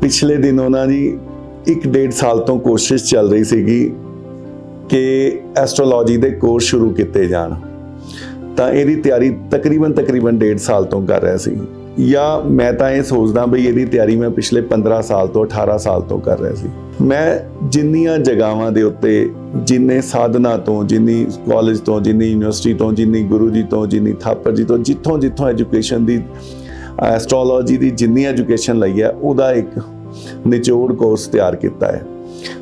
ਪਿਛਲੇ ਦਿਨ ਉਹਨਾਂ ਦੀ ਇੱਕ ਡੇਢ ਸਾਲ ਤੋਂ ਕੋਸ਼ਿਸ਼ ਚੱਲ ਰਹੀ ਸੀਗੀ ਕਿ ਐਸਟ੍ਰੋਲੋਜੀ ਦੇ ਕੋਰਸ ਸ਼ੁਰੂ ਕੀਤੇ ਜਾਣ। ਤਾਂ ਇਹਦੀ ਤਿਆਰੀ ਤਕਰੀਬਨ ਤਕਰੀਬਨ ਡੇਢ ਸਾਲ ਤੋਂ ਕਰ ਰਿਹਾ ਸੀ। ਜਾਂ ਮੈਂ ਤਾਂ ਇਹ ਸੋਚਦਾ ਬਈ ਇਹਦੀ ਤਿਆਰੀ ਮੈਂ ਪਿਛਲੇ 15 ਸਾਲ ਤੋਂ 18 ਸਾਲ ਤੋਂ ਕਰ ਰਿਹਾ ਸੀ। ਮੈਂ ਜਿੰਨੀਆਂ ਜਗਾਵਾਂ ਦੇ ਉੱਤੇ, ਜਿੰਨੇ ਸਾਧਨਾ ਤੋਂ, ਜਿੰਨੀ ਕਾਲਜ ਤੋਂ, ਜਿੰਨੀ ਯੂਨੀਵਰਸਿਟੀ ਤੋਂ, ਜਿੰਨੀ ਗੁਰੂ ਜੀ ਤੋਂ, ਜਿੰਨੀ ਥਾਪਰ ਜੀ ਤੋਂ ਜਿੱਥੋਂ ਜਿੱਥੋਂ ਐਜੂਕੇਸ਼ਨ ਦੀ ਐਸਟ੍ਰੋਲੋਜੀ ਦੀ ਜਿੰਨੀ ਐਜੂਕੇਸ਼ਨ ਲਈ ਹੈ, ਉਹਦਾ ਇੱਕ ਨਿਚੋੜ ਕੋਰਸ ਤਿਆਰ ਕੀਤਾ ਹੈ।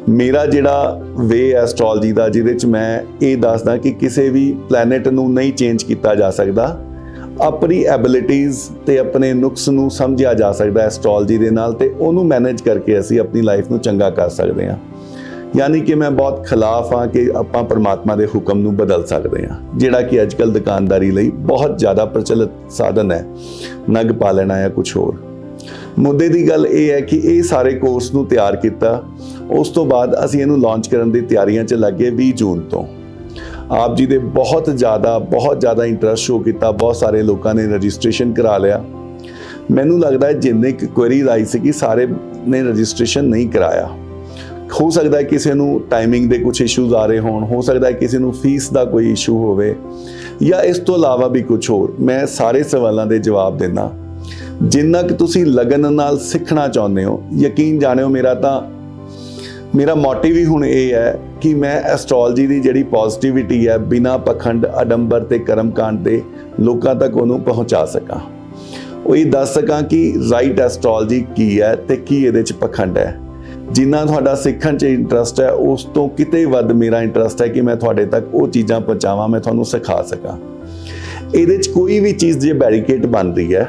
ਮੇਰਾ ਜਿਹੜਾ ਵੇ ਐਸਟ੍ਰੋਲੋਜੀ ਦਾ, ਜਿਹਦੇ ਚ ਮੈਂ ਇਹ ਦੱਸਦਾ ਕਿ ਕਿਸੇ ਵੀ ਪਲੈਨਟ ਨੂੰ ਨਹੀਂ ਚੇਂਜ ਕੀਤਾ ਜਾ ਸਕਦਾ, ਆਪਣੀ ਐਬਿਲਿਟੀਜ਼ ਤੇ ਆਪਣੇ ਨੁਕਸ ਨੂੰ ਸਮਝਿਆ ਜਾ ਸਕਦਾ ਐਸਟ੍ਰੋਲੋਜੀ ਦੇ ਨਾਲ ਤੇ ਉਹਨੂੰ ਮੈਨੇਜ ਕਰਕੇ ਅਸੀਂ ਆਪਣੀ ਲਾਈਫ ਨੂੰ ਚੰਗਾ ਕਰ ਸਕਦੇ ਹਾਂ। ਯਾਨੀ ਕਿ ਮੈਂ ਬਹੁਤ ਖਿਲਾਫ ਹਾਂ ਕਿ ਆਪਾਂ ਪਰਮਾਤਮਾ ਦੇ ਹੁਕਮ ਨੂੰ ਬਦਲ ਸਕਦੇ ਹਾਂ। ਜਿਹੜਾ ਕਿ ਅੱਜਕੱਲ ਦੁਕਾਨਦਾਰੀ ਲਈ ਬਹੁਤ ਜ਼ਿਆਦਾ ਪ੍ਰਚਲਿਤ ਸਾਧਨ ਹੈ। ਨਗ ਪਾਲਣਾ ਜਾਂ ਕੁਝ ਹੋਰ। ਮੁੱਦੇ ਦੀ ਗੱਲ ਇਹ ਹੈ ਕਿ ਇਹ ਸਾਰੇ ਕੋਰਸ ਨੂੰ ਤਿਆਰ ਕੀਤਾ। ਉਸ ਤੋਂ ਬਾਅਦ ਅਸੀਂ ਇਹਨੂੰ ਲਾਂਚ ਕਰਨ ਦੀ ਤਿਆਰੀਆਂ 'ਚ ਲੱਗੇ 20 ਜੂਨ ਤੋਂ। ਆਪ ਜੀ ਦੇ ਬਹੁਤ ਜ਼ਿਆਦਾ ਬਹੁਤ ਜ਼ਿਆਦਾ ਇੰਟਰਸਟ ਸ਼ੋ ਕੀਤਾ। ਬਹੁਤ ਸਾਰੇ ਲੋਕਾਂ ਨੇ ਰਜਿਸਟ੍ਰੇਸ਼ਨ ਕਰਾ ਲਿਆ। ਮੈਨੂੰ ਲੱਗਦਾ ਹੈ ਜਿੰਨੇ ਕੁ ਕੁਐਰੀਜ਼ ਆਈ ਸੀ ਕਿ ਸਾਰੇ ਨੇ ਰਜਿਸਟ੍ਰੇਸ਼ਨ ਨਹੀਂ ਕਰਾਇਆ। ਹੋ ਸਕਦਾ ਹੈ ਕਿਸੇ ਨੂੰ ਟਾਈਮਿੰਗ ਦੇ ਕੁਝ ਇਸ਼ੂਜ਼ ਆ ਰਹੇ ਹੋਣ, ਹੋ ਸਕਦਾ ਹੈ ਕਿਸੇ ਨੂੰ ਫੀਸ ਦਾ ਕੋਈ ਇਸ਼ੂ ਹੋਵੇ ਜਾਂ ਇਸ ਤੋਂ ਇਲਾਵਾ ਵੀ ਕੁਝ ਹੋਰ। ਮੈਂ ਸਾਰੇ ਸਵਾਲਾਂ ਦੇ ਜਵਾਬ ਦਿੰਦਾ। ਜਿੰਨਾ ਕਿ ਤੁਸੀਂ ਲਗਨ ਨਾਲ ਸਿੱਖਣਾ ਚਾਹੁੰਦੇ ਹੋ, ਯਕੀਨ ਜਾਣਿਓ ਮੇਰਾ ਤਾਂ, ਮੇਰਾ ਮੋਟਿਵ ਹੀ ਹੁਣ ਇਹ ਹੈ ਕਿ ਮੈਂ ਐਸਟ੍ਰੋਲੋਜੀ ਦੀ ਜਿਹੜੀ ਪੋਜ਼ਿਟਿਵਿਟੀ ਹੈ, ਬਿਨਾ ਪਖੰਡ ਅਡੰਬਰ ਤੇ ਕਰਮਕਾਂਡ ਦੇ ਲੋਕਾਂ ਤੱਕ ਉਹਨੂੰ ਪਹੁੰਚਾ ਸਕਾਂ। ਉਹ ਇਹ ਦੱਸ ਸਕਾਂ ਕਿ ਰਾਈਟ ਐਸਟ੍ਰੋਲੋਜੀ ਕੀ ਹੈ ਤੇ ਕੀ ਇਹਦੇ ਚ ਪਖੰਡ ਹੈ। ਜਿੰਨਾ ਤੁਹਾਡਾ ਸਿੱਖਣ 'ਚ ਇੰਟਰਸਟ ਹੈ, ਉਸ ਤੋਂ ਕਿਤੇ ਵੱਧ ਮੇਰਾ ਇੰਟਰਸਟ ਹੈ ਕਿ ਮੈਂ ਤੁਹਾਡੇ ਤੱਕ ਉਹ ਚੀਜ਼ਾਂ ਪਹੁੰਚਾਵਾਂ, ਮੈਂ ਤੁਹਾਨੂੰ ਸਿਖਾ ਸਕਾਂ। ਇਹਦੇ 'ਚ ਕੋਈ ਵੀ ਚੀਜ਼ ਜੇ ਬੈਰੀਕੇਡ ਬਣ ਰਹੀ ਹੈ,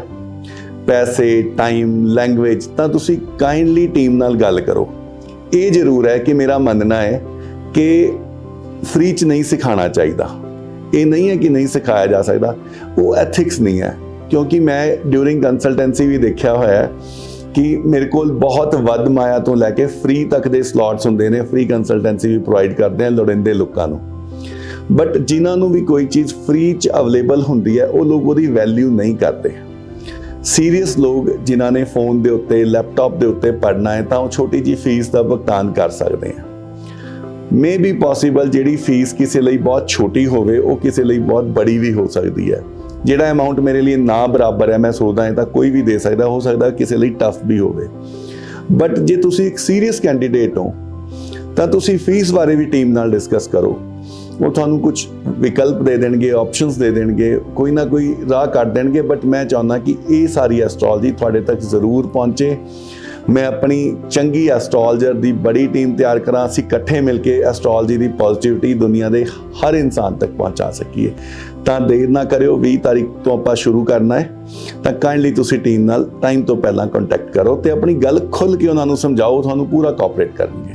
ਪੈਸੇ ਟਾਈਮ ਲੈਂਗੁਏਜ ਤਾਂ ਤੁਸੀਂ ਕਾਈਂਡਲੀ ਟੀਮ ਨਾਲ ਗੱਲ ਕਰੋ। ਇਹ ਜ਼ਰੂਰ ਹੈ ਕਿ ਮੇਰਾ ਮੰਨਣਾ ਹੈ ਕਿ ਫ੍ਰੀ 'ਚ ਨਹੀਂ ਸਿਖਾਉਣਾ ਚਾਹੀਦਾ। ਇਹ ਨਹੀਂ ਹੈ ਕਿ ਨਹੀਂ ਸਿਖਾਇਆ ਜਾ ਸਕਦਾ। ਉਹ ਐਥਿਕਸ ਨਹੀਂ ਹੈ, ਕਿਉਂਕਿ ਮੈਂ ਡਿਊਰਿੰਗ ਕੰਸਲਟੈਂਸੀ ਵੀ ਦੇਖਿਆ ਹੋਇਆ ਹੈ ਕਿ ਮੇਰੇ ਕੋਲ ਬਹੁਤ ਵੱਧ ਮਾਇਆ ਤੋਂ ਲੈ ਕੇ ਫ੍ਰੀ ਤੱਕ ਦੇ ਸਲੋਟਸ ਹੁੰਦੇ ਨੇ ਫ੍ਰੀ ਕੰਸਲਟੈਂਸੀ ਵੀ ਪ੍ਰੋਵਾਈਡ ਕਰਦੇ ਆ ਲੋੜਿੰਦੇ ਲੋਕਾਂ ਨੂੰ। ਬਟ ਜਿਨ੍ਹਾਂ ਨੂੰ ਵੀ ਕੋਈ ਚੀਜ਼ ਫ੍ਰੀ ਚ ਅਵੇਲੇਬਲ ਹੁੰਦੀ ਹੈ, ਉਹ ਲੋਕ ਉਹਦੀ ਵੈਲਿਊ ਨਹੀਂ ਕਰਦੇ। ਸੀਰੀਅਸ ਲੋਕ ਜਿਨ੍ਹਾਂ ਨੇ ਫੋਨ ਦੇ ਉੱਤੇ ਲੈਪਟਾਪ ਦੇ ਉੱਤੇ ਪੜ੍ਹਨਾ ਹੈ, ਤਾਂ ਉਹ ਛੋਟੀ ਜੀ ਫੀਸ ਦਾ ਭੁਗਤਾਨ ਕਰ ਸਕਦੇ ਆ। ਮੇ ਬੀ ਪੋਸੀਬਲ ਜਿਹੜੀ ਫੀਸ ਕਿਸੇ ਲਈ ਬਹੁਤ ਛੋਟੀ ਹੋਵੇ, ਉਹ ਕਿਸੇ ਲਈ ਬਹੁਤ ਬੜੀ ਵੀ ਹੋ ਸਕਦੀ ਹੈ। ਜਿਹੜਾ ਅਮਾਉਂਟ ਮੇਰੇ ਲਈ ਨਾ ਬਰਾਬਰ ਹੈ, ਮੈਂ ਸੋਚਦਾ ਹਾਂ ਤਾਂ ਕੋਈ ਵੀ ਦੇ ਸਕਦਾ, ਹੋ ਸਕਦਾ ਕਿਸੇ ਲਈ ਟਫ ਵੀ ਹੋਵੇ। ਬਟ ਜੇ ਤੁਸੀਂ ਇੱਕ ਸੀਰੀਅਸ ਕੈਂਡੀਡੇਟ ਹੋ, ਤਾਂ ਤੁਸੀਂ ਫੀਸ ਬਾਰੇ ਵੀ ਟੀਮ ਨਾਲ ਡਿਸਕਸ ਕਰੋ। ਉਹ ਤੁਹਾਨੂੰ ਕੁਝ ਵਿਕਲਪ ਦੇ ਦੇਣਗੇ ਆਪਸ਼ਨਸ ਦੇ ਦੇਣਗੇ, ਕੋਈ ਨਾ ਕੋਈ ਰਾਹ ਕੱਢ ਦੇਣਗੇ ਬਟ ਮੈਂ ਚਾਹੁੰਦਾ ਕਿ ਇਹ ਸਾਰੀ ਐਸਟ੍ਰੋਲੋਜੀ ਤੁਹਾਡੇ ਤੱਕ ਜ਼ਰੂਰ ਪਹੁੰਚੇ। ਮੈਂ ਆਪਣੀ ਚੰਗੀ ਐਸਟ੍ਰੋਲੋਜਰ ਦੀ ਬੜੀ ਟੀਮ ਤਿਆਰ ਕਰਾਂ, ਅਸੀਂ ਇਕੱਠੇ ਮਿਲ ਕੇ ਐਸਟ੍ਰੋਲੋਜੀ ਦੀ ਪੋਜ਼ਿਟਿਵਿਟੀ ਦੁਨੀਆ ਦੇ ਹਰ ਇਨਸਾਨ ਤੱਕ ਪਹੁੰਚਾ ਸਕੀਏ। ਤਾਂ ਦੇਰ ਨਾ ਕਰਿਓ 20 ਤਾਰੀਖ ਤੋਂ ਆਪਾਂ ਸ਼ੁਰੂ ਕਰਨਾ ਹੈ। ਤਾਂ ਕਾਈਂਡਲੀ ਤੁਸੀਂ ਟੀਮ ਨਾਲ ਟਾਈਮ ਤੋਂ ਪਹਿਲਾਂ ਕੰਟੈਕਟ ਕਰੋ ਤੇ ਆਪਣੀ ਗੱਲ ਖੁੱਲ ਕੇ ਉਹਨਾਂ ਨੂੰ ਸਮਝਾਓ, ਤੁਹਾਨੂੰ ਪੂਰਾ ਕੋਆਪਰੇਟ ਕਰਨਗੇ।